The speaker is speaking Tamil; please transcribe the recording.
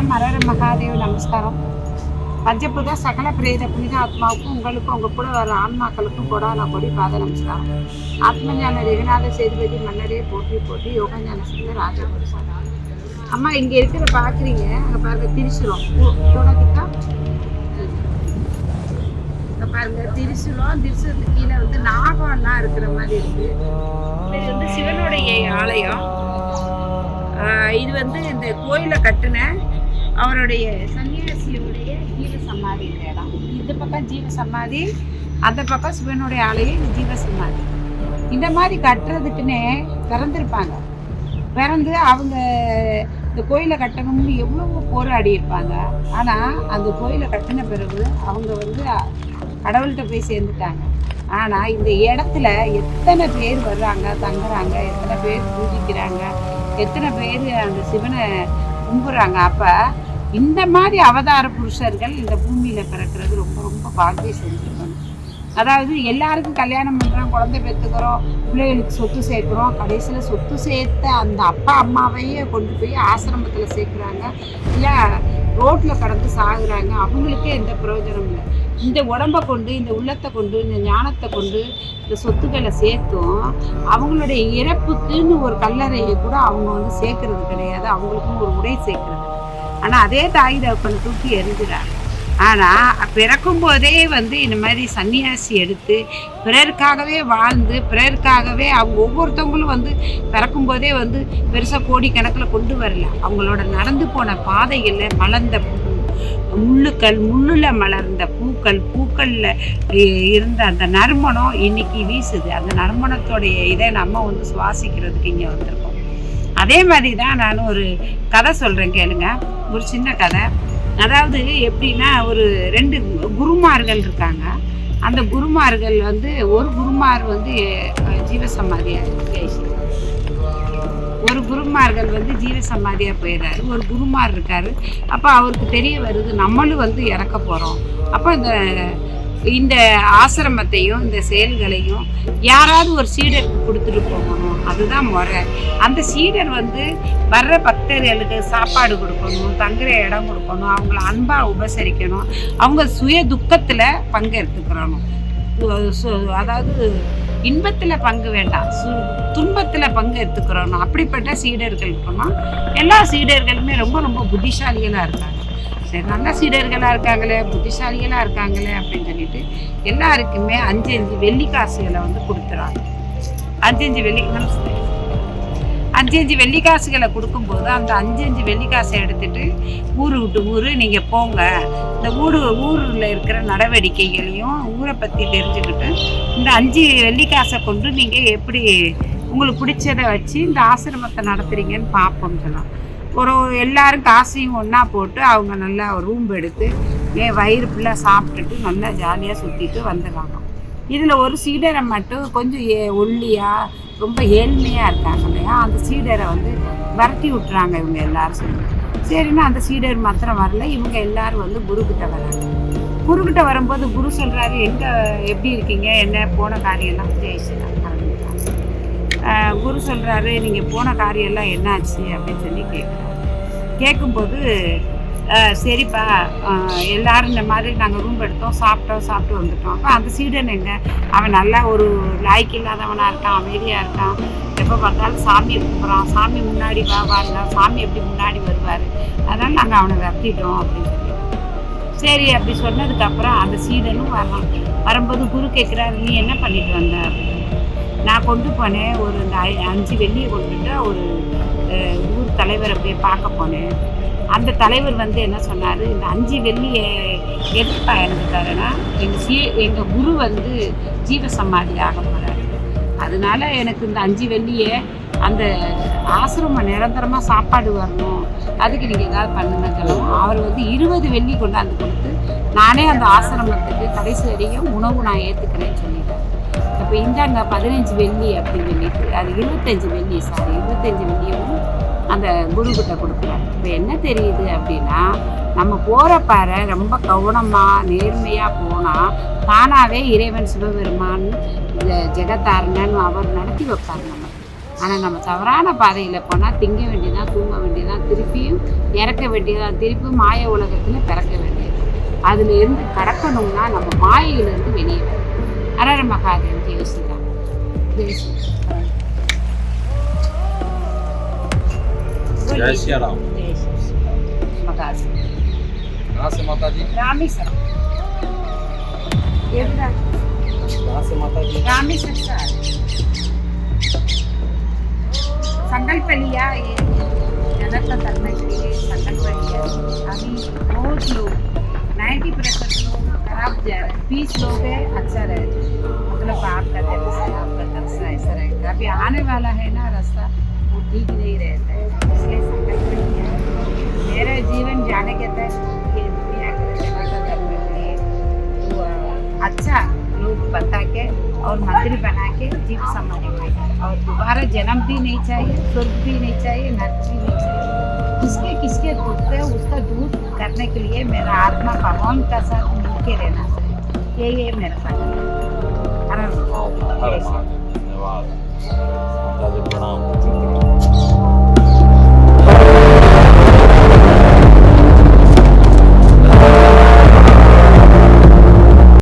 ஓம் மகாதேவ் நமஸ்காரம். பஞ்சபுத சகல பிரேத புனித ஆத்மாவுக்கும் உங்களுக்கும் உங்கள் கூட வர ஆன்மாக்களுக்கும் கொடான கொடி பாத நமஸ்காரம். ஆத்மஞான ரகுநாத சேதுபதி மன்னரே போட்டி போட்டி யோகஞான சிந்த ராஜபுருஷன் அம்மா இங்கே இருக்கிற பார்க்குறீங்க அங்கே பாருங்க திரிசுரம் தொடக்கிட்டா அங்கே பாருங்க திரிசுரம் திரிசத்துக்கு கீழே வந்து நாகம்லாம் இருக்கிற மாதிரி இருக்கு. இது வந்து சிவனுடைய ஆலயம். இது வந்து இந்த கோயிலை கட்டின அவருடைய சன்னியாசியுடைய ஜீவ சமாதி இடம். இந்த பக்கம் ஜீவ சமாதி அந்த பக்கம் சிவனுடைய ஆலயம் ஜீவ சமாதி இந்த மாதிரி கட்டுறதுக்குன்னே பிறந்திருப்பாங்க. பிறந்து அவங்க இந்த கோயிலை கட்டணும்னு எவ்வளவோ போராடி இருப்பாங்க. ஆனால் அந்த கோயிலை கட்டின பிறகு அவங்க வந்து கடவுள்கிட்ட போய் சேர்ந்துட்டாங்க. ஆனால் இந்த இடத்துல எத்தனை பேர் வர்றாங்க தங்குறாங்க எத்தனை பேர் பூஜிக்கிறாங்க எத்தனை பேர் அந்த சிவனை கும்பிட்றாங்க. அப்போ இந்த மாதிரி அவதார புருஷர்கள் இந்த பூமியில் பிறக்கிறது ரொம்ப ரொம்ப பாக்கிய செஞ்சுருக்கணும் அதாவது எல்லாருக்கும் கல்யாணம் பண்ணுறோம் குழந்தை பெற்றுக்கிறோம் பிள்ளைகளுக்கு சொத்து சேர்க்குறோம் கடைசியில் சொத்து சேர்த்த அந்த அப்பா அம்மாவையே கொண்டு போய் ஆசிரமத்தில் சேர்க்குறாங்க. இல்லை ரோட்டில் கடந்து சாகுறாங்க. அவங்களுக்கே எந்த பிரயோஜனம் இல்லை. இந்த உடம்பை கொண்டு இந்த உள்ளத்தை கொண்டு இந்த ஞானத்தை கொண்டு இந்த சொத்துக்களை சேர்த்தும் அவங்களுடைய இறப்புக்குன்னு ஒரு கல்லறையை கூட அவங்க வந்து சேர்க்கறது கிடையாது. அவங்களுக்கும் ஒரு உடை சேர்க்கறது. ஆனால் அதே தாய் தகப்பனை தூக்கி எறிஞ்சுறாங்க ஆனால் பிறக்கும் போதே வந்து இந்த மாதிரி சன்னியாசி எடுத்து பிறருக்காகவே வாழ்ந்து பிறருக்காகவே அவங்க ஒவ்வொருத்தவங்களும் வந்து பிறக்கும் போதே வந்து பெருசாக கோடிக்கணக்கில் கொண்டு வரல. அவங்களோட நடந்து போன பாதைகளில் மலர்ந்த பூ முள்ளுக்கள் முள்ளில் மலர்ந்த பூக்கள் பூக்களில் இருந்த அந்த நறுமணம் இன்னைக்கு வீசுது. அந்த நறுமணத்தோடைய இதை நம்ம வந்து சுவாசிக்கிறதுக்கு இங்கே வந்திருக்கோம். அதே மாதிரி தான் நான் ஒரு கதை சொல்கிறேன் கேளுங்க. ஒரு சின்ன கதை. அதாவது எப்படின்னா ஒரு ரெண்டு குருமார்கள் இருக்காங்க. அந்த குருமார்கள் வந்து ஒரு குருமார் வந்து ஜீவசமாதியாக ஒரு குருமார்கள் வந்து ஜீவசமாதியாக போயிடுறாரு. ஒரு குருமார் இருக்காரு. அப்போ அவருக்கு தெரிய வருது நம்மளும் வந்து இறக்க போகிறோம் அப்போ இந்த இந்த ஆசிரமத்தையும் இந்த செயல்களையும் யாராவது ஒரு சீடருக்கு கொடுத்துட்டு போகணும். அதுதான் முறை. அந்த சீடர் வந்து வர்ற பக்தர்களுக்கு சாப்பாடு கொடுக்கணும் தங்குற இடம் கொடுக்கணும் அவங்கள அன்பாக உபசரிக்கணும் அவங்க சுய துக்கத்தில் பங்கெடுத்துக்கிறணும் சு- அதாவது இன்பத்தில் பங்கு வேண்டாம். சு துன்பத்தில் பங்கு எடுத்துக்கிறோம் அப்படிப்பட்ட சீடர்கள் இருக்கணும். எல்லா சீடர்களுமே ரொம்ப ரொம்ப புத்திசாலிகளாக இருக்காங்க. சரி நல்ல சீடர்களாக இருக்காங்களே புத்திசாலிகளாக இருக்காங்களே அப்படின்னு சொல்லிட்டு எல்லாருக்குமே அஞ்சு அஞ்சு வெள்ளி காசுகளை வந்து கொடுத்துறாங்க. அஞ்சு அஞ்சு வெள்ளி அஞ்சு அஞ்சு வெள்ளி காசுகளை கொடுக்கும்போது அந்த அஞ்சு அஞ்சு வெள்ளி காசை எடுத்துட்டு ஊரு விட்டு ஊர் நீங்கள் போங்க. இந்த ஊர் ஊரில் இருக்கிற நடவடிக்கைகளையும் ஊரை பற்றி தெரிஞ்சுக்கிட்டு இந்த அஞ்சு வெள்ளி காசை கொண்டு நீங்கள் எப்படி உங்களுக்கு பிடிச்சதை வச்சு இந்த ஆசிரமத்தை நடத்துகிறீங்கன்னு பார்ப்போம் சொல்லலாம். ஒரு எல்லாரும் காசையும் ஒன்றா போட்டு அவங்க நல்லா ரூம் எடுத்து ஏன் வயிறு ஃபுல்லாக சாப்பிட்டுட்டு நல்லா ஜாலியாக சுற்றிட்டு வந்துடுறாங்க. இதில் ஒரு சீடரை மட்டும் கொஞ்சம் ஏ ஒல்லியாக ரொம்ப ஏழ்மையாக இருக்காங்க இல்லையா? அந்த சீடரை வந்து வரட்டி விட்டுறாங்க இவங்க எல்லாரும் சொல்லி. சரின்னா அந்த சீடர் மாத்திரம் வரல இவங்க எல்லாரும் வந்து குருக்கிட்ட வராங்க. குருக்கிட்ட வரும்போது குரு சொல்கிறாரு எங்கே எப்படி இருக்கீங்க? என்ன போன காரியம்லாம் ஜெயிச்சுலாம் குரு சொல்கிறாரு நீங்கள் போன காரியம்லாம் என்னாச்சு? அப்படின்னு சொல்லி கேட்குறாரு கேட்கும்போது சரிப்பா. எல்லாரும் இந்த மாதிரி நாங்கள் ரூம் எடுத்தோம் சாப்பிட்டோம் சாப்பிட்டு வந்துட்டோம். அப்போ அந்த சீடன் எங்க அவன் நல்லா ஒரு லாய்க்கு இல்லாதவனாக இருக்கான் அமைதியாக இருக்கான். எப்போ பார்த்தாலும் சாமியை கும்பிட்றான். சாமி முன்னாடி வா வாருங்க சாமி எப்படி முன்னாடி வருவார்? அதனால் நாங்கள் அவனை விரட்டிட்டோம் அப்படின்னு சொல்லி சரி அப்படி சொன்னதுக்கப்புறம் அந்த சீடனும் வரான் வரும்போது குரு கேட்குறாரு நீ என்ன பண்ணிட்டு வந்த? அப்படின்னு நான் கொண்டு போனேன். ஒரு இந்த ஐ- அஞ்சு வெள்ளியை கொண்டுட்டு ஒரு ஊர் தலைவரை போய் பார்க்க போனேன். அந்த தலைவர் வந்து என்ன சொன்னார்? இந்த அஞ்சு வெள்ளியை எதுக்கு பயந்துட்டாருன்னா எங்கள் சீ எங்கள் குரு வந்து ஜீவசமாதி ஆக போகிறார் அதனால எனக்கு இந்த அஞ்சு வெள்ளியை அந்த ஆசிரமம் நிரந்தரமாக சாப்பாடு வரணும். அதுக்கு நீங்கள் ஏதாவது பண்ணுங்க சொல்லணும். அவர் வந்து இருபது வெள்ளி கொண்டாந்து கொடுத்து நானே அந்த ஆசிரமத்துக்கு கடைசி வரையும் உணவு நான் ஏற்றுக்கிறேன்னு சொல்லிட்டேன் இப்போ இந்தாங்க பதினஞ்சு வெள்ளி அப்படின்னு சொல்லிட்டு அது இருபத்தஞ்சி வெள்ளி சாரி இருபத்தஞ்சி வெள்ளியும் அந்த குருக்கிட்ட கொடுக்குறாரு. இப்போ என்ன தெரியுது அப்படின்னா நம்ம போகிற பாறை ரொம்ப கவனமாக நேர்மையாக போனால் தானாகவே இறைவன் சிவபெருமான் இந்த ஜெகத்தாரணன் அவர் நடத்தி வைப்பார் நம்ம. ஆனால் நம்ம தவறான பாதையில் போனால் திங்க வேண்டியதான் தூங்க வேண்டியதான் திருப்பியும் இறக்க வேண்டியதான் திருப்பியும் மாய உலகத்தில் பிறக்க வேண்டியது. அதுலேருந்து கடக்கணும்னா நம்ம மாயையிலேருந்து வெளியே வரணும். అరర మహాదేవ్ దేవసుగా जय श्री राम कहाँ से माता जी रामेश्वर संकल्प लिया ये जनता करने लिए संकल्प लिया अभी बहुत बीस लोग है अच्छा रहे। मतलब आपका तरफ़ से आपका तरफ़ से ऐसा रहेगा अभी आने वाला है ना रास्ता, वो ठीक नहीं रहता है। इसलिए संकल्प है। मेरा जीवन जाने के तहत अच्छा लोग बता के और मंदिर बना के जीव समाधि में और दोबारा जन्म भी नहीं चाहिए, स्वर्ग भी नहीं चाहिए, नर्क भी नहीं चाहिए। किसके किसके दुख है, उसका दूर करने के लिए मेरा आत्मा भगवान का साथ मिल के रहना। yeah, yeah, Minnesota. I don't know. Oh, Minnesota.